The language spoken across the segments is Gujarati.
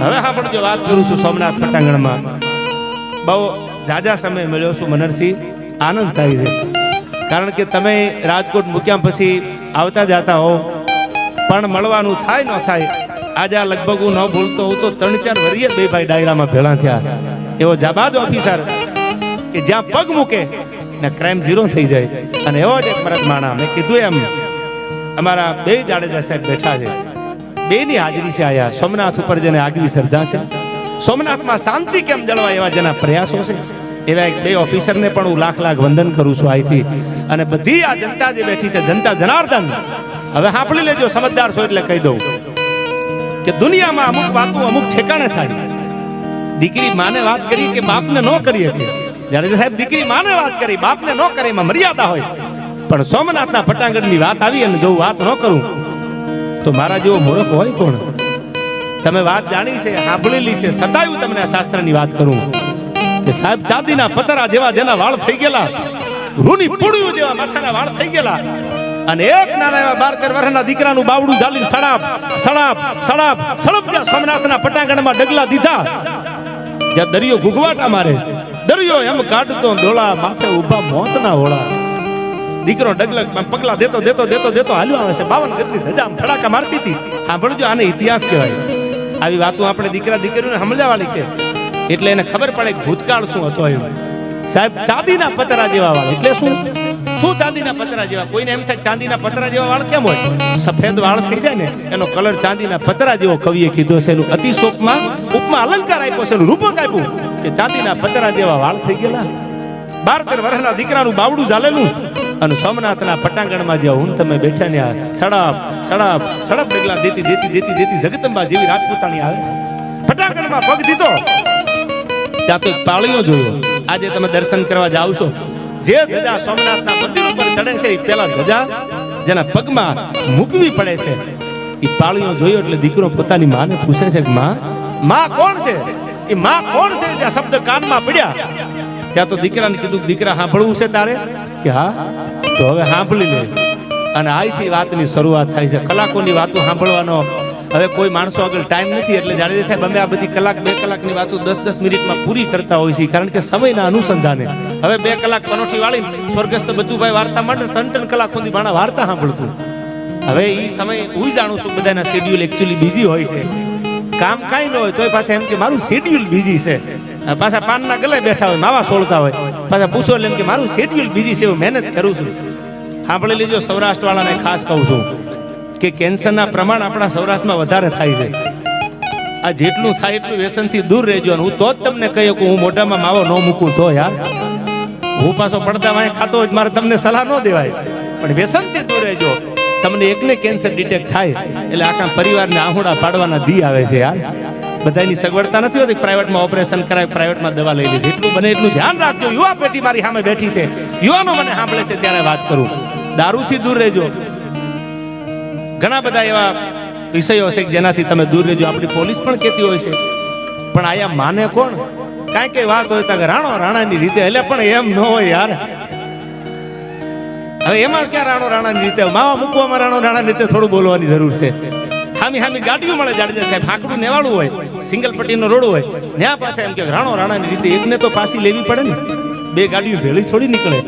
હવે હા, પણ જો વાત કરું છું સોમનાથ પટાંગણમાં. બહુ જાજા સમય મળ્યો છું મનરસિંહ આનંદ થાય છે. કારણ કે તમે રાજકોટ મૂક્યા પછી આવતા જતા હો પણ મળવાનું થાય ન થાય, આજે લગભગ હું ન ભૂલતો હું તો ત્રણ ચાર વરીએ બે ભાઈ ડાયરામાં ભેળા થયા. એવો જાબાજ ઓફિસર કે જ્યાં પગ મૂકે ને ક્રાઇમ ઝીરો થઈ જાય. અને એવો જ એક મરદ માણા. મેં કીધું એમ, અમારા બે જાડેજા સાહેબ બેઠા છે. બેની હાજરી છે આયા. સોમનાથ ઉપર જેને આગવી શ્રદ્ધા છે. સોમનાથમાં શાંતિ કેમ જળવાય એવા જેના પ્રયાસો છે? એવા એક બે ઓફિસરને પણ હું લાખ લાખ વંદન કરું છું અહીંથી અને બધી આ જનતા જે બેઠી છે, જનતા જનાર્દન, હવે સાંભળી લેજો, સમજદાર છો એટલે કહી દઉં કે દુનિયામાં અમુક વાતો, અમુક ઠેકાણે થાય. દીકરી માને વાત કરી કે બાપને ન કરી હતી. જ્યારે સાહેબ દીકરી માને વાત કરી, બાપને ન કરે એમાં મર્યાદા હોય. પણ સોમનાથના ફટાંગણની વાત આવી અને જો વાત ન કરું તો મારા જેવો મૂર્ખ હોય કોણ? તમે વાત જાણી છે સાંભળેલી છે સતાયું તમને આ શાસ્ત્રની વાત કરું. કે સાહેબ, ચાંદીના પતરા જેવા જેના વાળ થઈ ગયેલા, રૂની પૂળિયું જેવા માથાના વાળ થઈ ગયેલા, અને એક નાના એવા બાર તેર વર્ષના દીકરાનું બાવડું ઝાલીને સડાપ સડાપ સડાપ સડપ જ્યાં સોમનાથના પટાંગણમાં ડગલા દીધા. જ્યાં દરિયો ઘૂઘવાટા મારે, દરિયો એમ કાઢતો ડોળા માથે ઊભા મોતના હોળા. દીકરો ડગલગ પગલા દેતો દેતો દેતો દેતો હાલ્યો આવે છે. બાવન ગતની ધજા ધડાકા મારતી હતી. સાંભળજો, આને ઇતિહાસ કહેવાય. આવી વાતો આપણે દીકરા, દીકરીઓને સમજાવવાની છે. એટલે એને ખબર પડે ભૂતકાળ શું હતો એમ. સાહેબ, ચાંદીના પતરા જેવા વાળ. એટલે શું? શું ચાંદીના પતરા જેવા? કોઈને એમ થાય ચાંદીના પતરા જેવા વાળ કેમ હોય? સફેદ વાળ થઈ જાય ને, એનો કલર ચાંદીના પતરા જેવો કવિએ કીધો છે. એનું અતિશોકમાં ઉપમા અલંકાર આપ્યો છે. એનું રૂપક આપ્યું કે ચાંદીના પતરા જેવા વાળ થઈ ગયેલા. બાર તેર વર્ષના દીકરાનું બાવડું ચાલેલું અને સોમનાથના પટાંગણમાં જ્યાં હું તમે બેઠા ને સડપ સડપ સડપ ડગલા દેતી દેતી દેતી દેતી જગતંબા જેવી રાજપૂતાણી આવે છે. પટાંગણમાં પગ દીધો. ત્યાં તો પાળીઓ જોયો. આજે તમે દર્શન કરવા જાવ છો. જે ધજા સોમનાથના મંદિર ઉપર ચડે છે, એ પેલા ધજા જેના પગમાં મૂકવી પડે છે. એ પાળીઓ જોયો એટલે દીકરો પોતાની માને પૂછે છે કે, માં માં કોણ છે? એ માં કોણ છે? જ્યાં શબ્દ કાનમાં પડ્યા. ત્યાં તો દીકરાને કીધું દીકરા, સાંભળવું છે તારે? કે હા? તો હવે સાંભળી લે. અને અહીંથી વાતની શરૂઆત થાય છે. કલાકોની વાતો સાંભળવાનો. હવે કોઈ માણસો આગળ ટાઈમ નથી એટલે જાણે સાહેબ, અમે આ બધી કલાક, બે કલાકની વાતો દસ દસ મિનિટમાં પૂરી કરતા હોય છે કારણ કે સમયના અનુસંધાને. હવે બે કલાક પનોઠી વાળી સ્વર્ગસ્થ બચુભાઈ વાર્તા માટે ત્રણ ત્રણ કલાક સુધી માણા વાર્તા સાંભળતું. હવે એ સમય હું જાણું છું, બધાના શેડ્યુલ એકચ્યુઅલી બીજી હોય છે. કામ કાંઈ ન હોય, તોય પાસે એમ કે મારું શેડ્યુલ બીજી છે. પાછા પાનના ગલે બેઠા હોય, માવા સોળતા હોય. પાછા પૂછો એમ કે મારું શેડ્યુલ બીજી છે, હું મહેનત કરું છું. સાંભળી લેજો સૌરાષ્ટ્ર વાળાને ખાસ કહું છું કે કેન્સરના પ્રમાણ આપણા સૌરાષ્ટ્રમાં વધારે થાય છે. આ જેટલું થાય એટલું વ્યસનથી દૂર રહેજો હું તો જ તમને કહી શકું, હું મોઢામાં માવો ન મૂકું તો યાર. હું પાછો પડદા વાંહે ખાતો હોય મારે તમને સલાહ ન દેવાય. પણ વ્યસનથી દૂર રહેજો. તમને એકને કેન્સર ડિટેક્ટ થાય, એટલે આખા પરિવારને આહુડા પાડવાના દી આવે છે યાર. બધાની સગવડતા નથી હોતી. પ્રાઇવેટમાં ઓપરેશન કરાય, પ્રાઇવેટમાં દવા લઈ લે એટલું બને એટલું ધ્યાન રાખજો. યુવા પેટી મારી સામે બેઠી છે. યુવાનો મને સાંભળે છે ત્યારે વાત કરું. દારૂથી દૂર રહેજો. ઘણા બધા એવા વિષયો છે જેનાથી તમે દૂર રહેજો. આપણી પોલીસ પણ કહેતી હોય છે. પણ આયા માને કોણ? કાંઈ કઈ વાત હોય તો રાણો રાણાની રીતે. એટલે પણ એમ ન હોય યાર. હવે એમાં ક્યાં રાણો રાણાની રીતે? માવા મૂકવામાં રાણો રાણાની રીતે થોડું બોલવાની જરૂર છે. હામી હામી ગાડીઓ મળે જાડેજા સાહેબ. હાકડું નેવાળું હોય. સિંગલ પટ્ટીનો રોડ હોય ત્યાં પાસે એમ કે રાણો રાણાની રીતે એકને તો પાસી લેવી પડે ને. બે ગાડીઓ ભેળી થોડી નીકળે.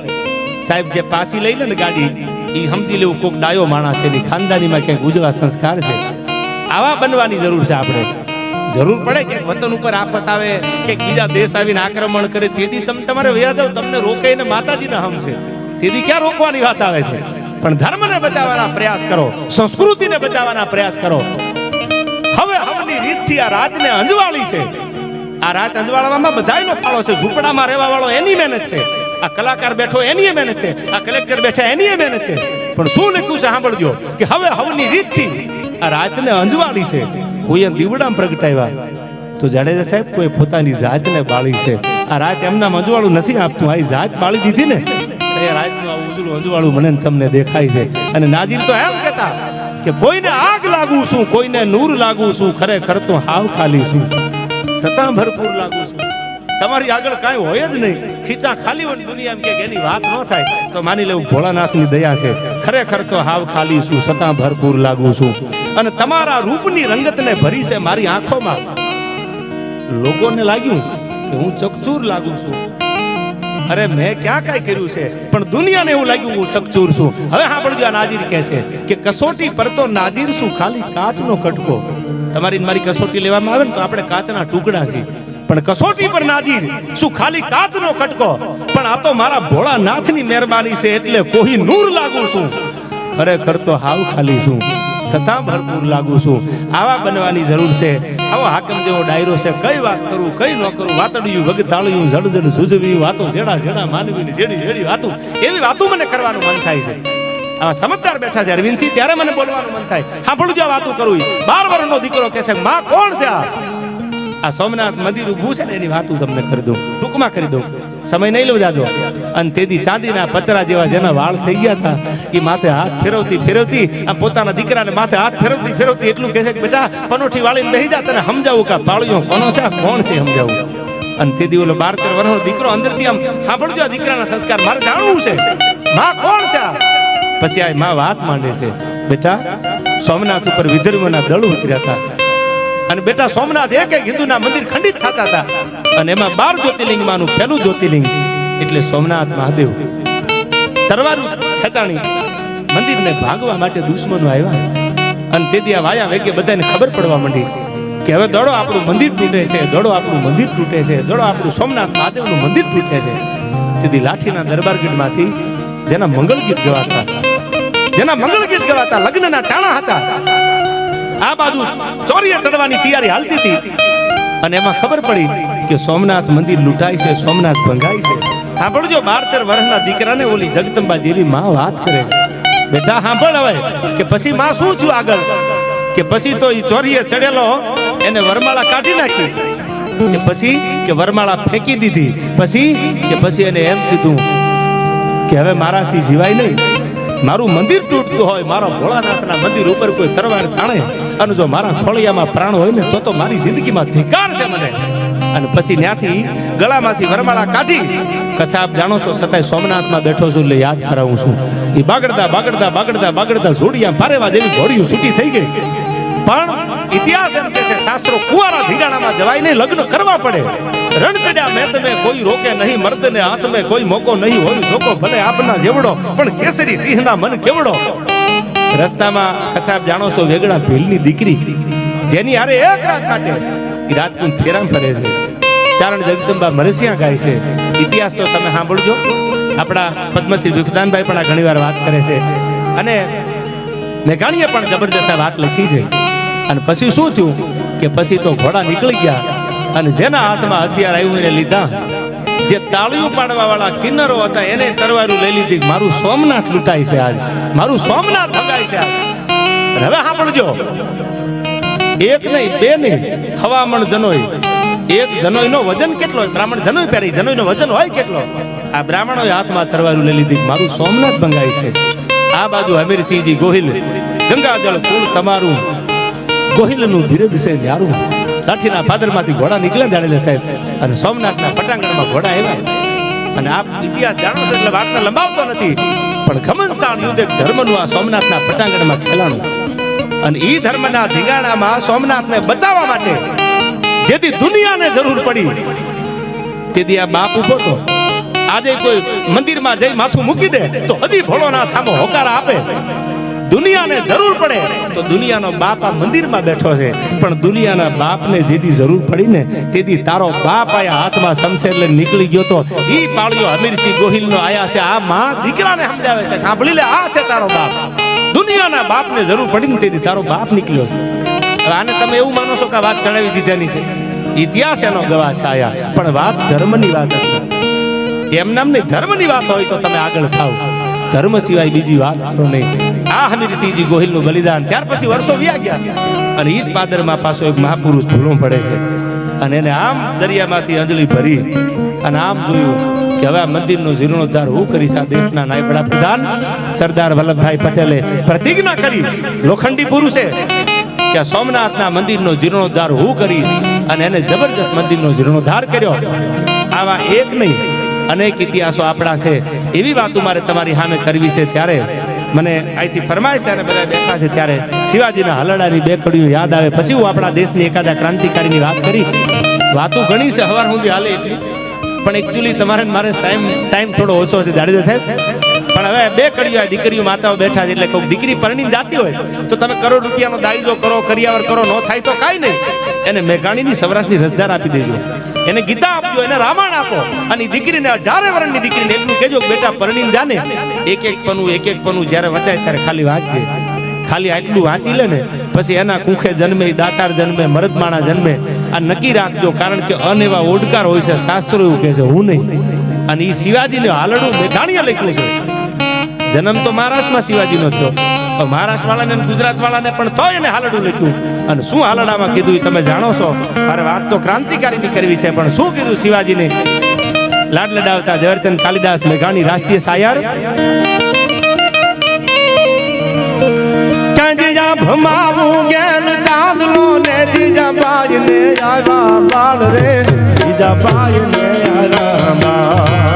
સાહેબ જે પાસી લઈ લે ને ગાડી એ સમજી લેવું કોક ડાયો માણસ એની ખાનદાનીમાં ક્યાંક ઉજળા સંસ્કાર છે. આવા બનવાની જરૂર છે આપણે. જરૂર પડે કે વતન ઉપર આફત આવે કે બીજા દેશ આવીને આક્રમણ કરે, તેથી તમે, તમારે વયા જાવ તમને રોકાઈને માતાજીના હમ છે. તેથી ક્યાં રોકવાની વાત આવે છે? પણ ધર્મને બચાવવાના પ્રયાસ કરો, સંસ્કૃતિને બચાવવાના પ્રયાસ કરો. હવે હવની રીતથી આ રાતને અંજવાળી છે. આ રાત અંજવાળવામાં બધાયનો ફાળો છે. ઝૂંપડામાં રહેવા વાળો એની મહેનત છે. આ કલાકાર બેઠો એની મહેનત છે. આ કલેક્ટર બેઠા એની મહેનત છે. પણ શું લખ્યું છે સાંભળજો, કે હવે હવની રીતથી આ રાતને અંજવાળી છે. કોઈએ દીવડામ પ્રગટાવ્યા. તો જાડેજા સાહેબ, કોઈ પોતાની જાતને બાળી છે. આ રાત એમના અંજવાળું નથી આપતું. આ જાત બાળી દીધી ને. એ રાતનું આ ઉજળું અંજવાળું મને તમને દેખાય છે. અને નાજીર તો એમ કહેતા કે કોઈને આગ લાગુ છું, કોઈને નૂર લાગુ છું, ખરેખર તો હાવ ખાલી છું. સતા ભરપૂર લાગુ છું. તમારી આગળ કાંઈ હોય જ નહીં. ખીચા ખાલી હોય દુનિયામાં દુનિયા કે એની વાત ન થાય, તો માની લેવું ભોળાનાથની દયા છે. ખરેખર તો હાવ ખાલી છું, સતા ભરપૂર લાગુ છું. અને તમારા રૂપની રંગતને ભરી છે મારી આંખોમાં. લોકોને લાગ્યું કે હું ચકચૂર લાગુ છું. અરે મેં ક્યાં કાંઈ કર્યું છે? પણ દુનિયાને એવું લાગ્યું હું ચકચૂર છું. હવે સાંભળજો આ નાજીર કહે છે કે કસોટી પર તો નાજીર શું ખાલી કાચનો કટકો? તમારી મારી કસોટી લેવામાં આવે ને તો આપણે કાચના ટુકડા છીએ. પણ કસોટી પર નાજીર શું ખાલી કાચનો કટકો? પણ આ તો મારા ભોળા નાથની મહેરબાની છે એટલે કોહી નૂર લાગુ છું. ખરેખર તો હાવ ખાલી છું. છતાં ભરપૂર લાગુ છું. આવા બનવાની જરૂર છે. આવો હાકમ જેવો ડાયરો છે. કઈ વાત કરું, કઈ ન કરું? વાતડિયું વગતાળિયું જડ જડ વાતો છેડા છેડા માનવીની છેડી છેડી વાતો. એવી વાતો મને કરવાનું મન થાય છે. આવા સમજદાર બેઠા છે અરવિંદસિંહ, ત્યારે મને બોલવાનું મન થાય. સાંભળું જો વાતો કરું. બાર વર્ષનો દીકરો કહે છે, માં કોણ છે આ? આ સોમનાથ મંદિર ઊભું છે ને, એની વાતો તમને કરી દઉં. ટૂંકમાં કરી દઉં. સમય નહીં લઉં જાજો. અને તેથી ચાંદીના પતરા જેવા જેના વાળ થઈ ગયા હતા એ માથે હાથ ફેરવતી ફેરવતી, આ પોતાના દીકરાને માથે હાથ ફેરવતી ફેરવતી એટલું કહે છે કે, બેટા, પનોઠી વાળીને નહીં જા, તને સમજાવું કે પાળીઓ કોનો છે કોણ છે સમજાવું. અને તેથી ઓલો બાર તેર વર્ષનો દીકરો અંદરથી આમ, સાંભળજો આ દીકરાના સંસ્કાર, મારે જાણવું છે. માં કોણ છે પછી આ માં વાત માંડે છે, બેટા, સોમનાથ ઉપર વિદર્ભના દળ ઉતર્યા હતા. અને બેટા સોમનાથ એક એક હિન્દુના મંદિર ખંડિત થતા હતા. અને એમાં બાર જ્યોતિર્લિંગમાંનું પહેલું જ્યોતિર્લિંગ એટલે સોમનાથ મહાદેવ. તરવારું ખેંચાણી મંદિરને ભાગવા માટે દુશ્મનો આવ્યા. અને તેથી આ વાયા વેગે બધાને ખબર પડવા માંડી કે હવે દડો આપણું મંદિર તૂટે છે, દડો આપણું મંદિર તૂટે છે, દડો આપણું સોમનાથ મહાદેવનું મંદિર તૂટે છે. તેથી લાઠીના દરબાર ગીટમાંથી જેના મંગળ ગીત ગવાતા, જેના મંગળ ગીત ગવાતા લગ્નના ટાણા હતા આ બાજુ ચોરીએ ચડવાની તૈયારી હાલતી હતી. અને એમાં ખબર પડી કે સોમનાથ મંદિર લૂંટાય છે, સોમનાથ ભંગાય છે. સાંભળજો બાર તેર વર્ષના દીકરાને ઓલી જગદંબા જેવી માં વાત કરે. બેટા, સાંભળ હવે, કે પછી માં શું થયું આગળ? કે પછી તો એ ચોરીએ ચડેલો, એને વરમાળા કાઢી નાખી. કે પછી, કે વરમાળા ફેંકી દીધી. પછી, કે પછી એને એમ કીધું કે હવે મારાથી જીવાય નહીં. મારું મંદિર તૂટતું હોય, મારા ભોળાનાથના મંદિર ઉપર કોઈ તરવાર તાણે. અને જો મારા ખોળિયામાં પ્રાણ હોય ને, તો તો મારી જિંદગીમાં ધિકાર છે મને. અને પછી ત્યાંથી ગળામાંથી વરમાળા કાઢી કથા આપ જાણો છો છતાંય સોમનાથમાં બેઠો છું એટલે યાદ કરાવું છું. એ બાગડતા બાગડતા બાગડતા બાગડતા જોડિયા પારેવા જેવી ઘોડીયું છૂટી થઈ ગઈ. પણ ઇતિહાસ એમ કે છે, શાસ્ત્રો કુવારા ધીગાણામાં જવાય નહીં, લગ્ન કરવા પડે. રણચડ્યા મેં તમે, કોઈ રોકે નહીં, મર્દને આસમે કોઈ મોકો નહીં, હોય જોકો ભલે આપના જેવડો, પણ કેસરી સિંહના મન કેવડો. રસ્તામાં કથા જાણો છો વેગડા ભીલની દીકરી, જેની હારે એક રાત માટે રાજપૂત ફેરામ ફરે છે. ચારણ જગદંબા મરસિયા ગાય છે. ઇતિહાસ તો તમે સાંભળજો. આપણા પદ્મશ્રી વિખદાનભાઈ પણ આ ઘણીવાર વાત કરે છે. અને મેઘાણીએ પણ જબરજસ્ત વાત લખી છે. અને પછી શું થયું કે પછી તો ઘોડા નીકળી ગયા અને જેના હાથમાં હથિયાર આવ્યું એને લીધા. જે તાળીઓ પાડવા વાળા કિન્નરો હતા, એને તરવારું લઈ લીધી. મારું સોમનાથ લૂંટાય છે આજ. મારું સોમનાથ ભગાય છે આજ. હવે સાંભળજો. એક નહીં, બે નહીં. હવામણ જનોય. એક જનોયનો વજન કેટલો હોય? બ્રાહ્મણ જનોય પહેરી, જનોયનો વજન હોય કેટલો? આ બ્રાહ્મણો હાથમાં તરવારું લઈ લીધી. મારું સોમનાથ ભંગાય છે. આ બાજુ હમીરસિંહજી ગોહિલ. ગંગાજળ કુળ તમારું. ગોહિલનું બિરુદ છે ન્યારું. લાઠીના ભાદરમાંથી ઘોડા નીકળ્યા જાણેલે સાહેબ. અને સોમનાથના પટાંગણમાં ઘોડા આવ્યા. અને આપ ઇતિહાસ જાણો છો એટલે વાતને લંબાવતો નથી. પણ ઘમનસાળ યુદ્ધ એક ધર્મનું આ સોમનાથના પટાંગણમાં ખેલાણું. અને ઈ ધર્મના ધીંગાણામાં સોમનાથને બચાવવા માટે જેથી દુનિયાને જરૂર પડી. તેથી આ બાપ ઊભો તો. આજે કોઈ મંદિરમાં જઈ માથું મૂકી દે તો હજી ભોળોનાથ આમો હોકાર આપે. દુનિયાને જરૂર પડે તો દુનિયાનો બાપ આ મંદિરમાં બેઠો છે. પણ દુનિયાના બાપને જેથી જરૂર પડી ને તેથી તારો બાપ આયા હાથમાં શમશેર લઈને નીકળી ગયો તો ઈ પાળ્યો હમીરસિંહ ગોહિલનો આયા છે. આ માં દીકરાને સમજાવે છે સાંભળી લે, આ છે તારો બાપ. દુનિયાના બાપને જરૂર પડી ને તેથી તારો બાપ નીકળ્યો છે. આને તમે એવું માનો છો કે વાત ચડાવી દીધાની છે? ઇતિહાસ એનો ગવાહ છે આયા. પણ વાત ધર્મની વાત હતી એમ નામની ધર્મની વાત હોય તો તમે આગળ થાવ ધર્મ સિવાય બીજી વાત કરો નહીં. આ હમીરસિંહજી ગોહિલનું બલિદાન. ત્યાર પછી વર્ષો વ્યા ગયા. અને ઈ જ પાદરમાં પાછો એક મહાપુરુષ ભૂલો પડે છે. અને એને આમ દરિયામાંથી અંજલી ભરી અને આમ જોયું કે હવે આ મંદિરનો જીર્ણોદ્ધાર હું કરીશ, આ દેશના નાયબ વડાપ્રધાન સરદાર વલ્લભભાઈ પટેલે પ્રતિજ્ઞા કરી. લોખંડી પુરુષે કે સોમનાથના મંદિરનો જીર્ણોદ્ધાર હું કરીશ અને એને જબરજસ્ત મંદિરનો જીર્ણોદ્ધાર કર્યો. આવા એક નહીં, અનેક ઇતિહાસો આપણા છે. એવી વાતો મારે તમારી સામે કરવી છે ત્યારે મને અહીંથી ફરમાય છે અને બધા બેઠા છે ત્યારે શિવાજીના હલડાની બે કડીઓ યાદ આવે. પછી હું આપણા દેશની એકાદા ક્રાંતિકારીની વાત કરી. વાતો ઘણી છે, હવાર સુધી હાલે પણ એકચ્યુઅલી તમારે મારે ટાઈમ ટાઈમ થોડો ઓછો છે, જાડેજા સાહેબ. પણ હવે બે કડીઓ દીકરીઓ માતાઓ બેઠા છે એટલે કોઈ દીકરી પરણી જાતી હોય, તો તમે કરોડ રૂપિયાનો દાયજો કરો, કરિયાવર કરો, ન થાય તો કાંઈ નહીં. એને મેઘાણીની સૌરાષ્ટ્રની રસદાર આપી દેજો. એને ગીતા આપજો, એને રામાયણ આપો. અને દીકરીને અઢારે વર્ષની દીકરીને એટલું કહેજો બેટા પરણીને જાને. એક એક પનું એક એક પનું જ્યારે વચાય ત્યારે ખાલી વાંચજે. ખાલી આટલું વાંચી લે ને, પછી એના કુખે જન્મે દાતાર જન્મે મરદમાણા જન્મે. આ નક્કી રાખજો, કારણ કે અન એવા ઓડકાર હોય છે, શાસ્ત્રો એવું કહે છે, હું નહીં. અને એ શિવાજીને હાલડું મેઘાણીએ લખ્યું છે. જન્મ તો મહારાષ્ટ્રમાં શિવાજીનો થયો. મહારાષ્ટ્ર વાળાને ગુજરાત વાળાને પણ તોય એને હાલડું લખ્યું. અને શું હાલડામાં કીધું એ તમે જાણો છો? મારે વાત તો ક્રાંતિકારીની કરવી છે, પણ શું કીધું શિવાજીને? લાડ લડાવતા ઝવેરચંદ કાલિદાસ મેઘાણી રાષ્ટ્રીય શાયર જીજા ભમાવું ગેલ ચાંદલો ને જીજા બાઈ ને આવ્યા બાળ રે જીજા બાઈ ને આવ્યા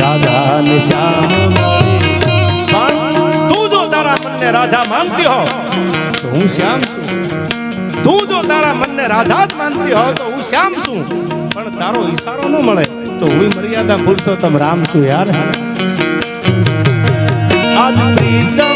રાધા ને તું જો તારા મનને રાધા માનતી હો. તો હું શ્યામ છું તું જો તારા મનને રાધા જ માનતી હો, તો હું શ્યામ છું. પણ તારો ઈશારો ન મળે. તો હું મર્યાદા પુરુષોત્તમ રામ છું, યાર. આજ પ્રીતમ